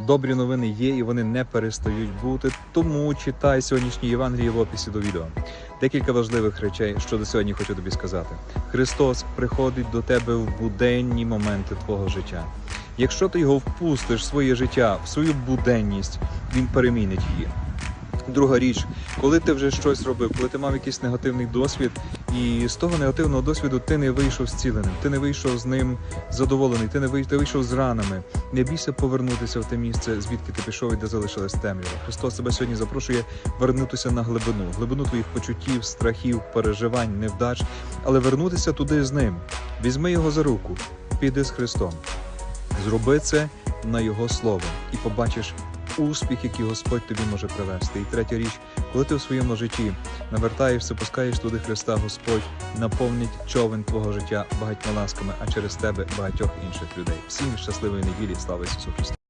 Добрі новини є і вони не перестають бути. Тому читай сьогоднішнє Євангеліє в описі до відео. Декілька важливих речей, що до сьогодні хочу тобі сказати. Христос приходить до тебе в буденні моменти твого життя. Якщо ти його впустиш в своє життя, в свою буденність, він перемінить її. Друга річ, коли ти вже щось робив, коли ти мав якийсь негативний досвід, і з того негативного досвіду ти не вийшов зціленим, ти не вийшов з ним задоволений, ти не вийшов, ти вийшов з ранами. Не бійся повернутися в те місце, звідки ти пішов і де залишилась темрява. Христос тебе сьогодні запрошує вернутися на глибину, глибину твоїх почуттів, страхів, переживань, невдач, але вернутися туди з ним. Візьми його за руку, піди з Христом. Зроби це на Його слово і побачиш успіх, який Господь тобі може привести. І третя річ, коли ти в своєму житті навертаєшся, пускаєш туди Христа, Господь наповнить човен твого життя багатьма ласками, а через тебе багатьох інших людей. Всім щасливої неділі, слава Ісусу Христу!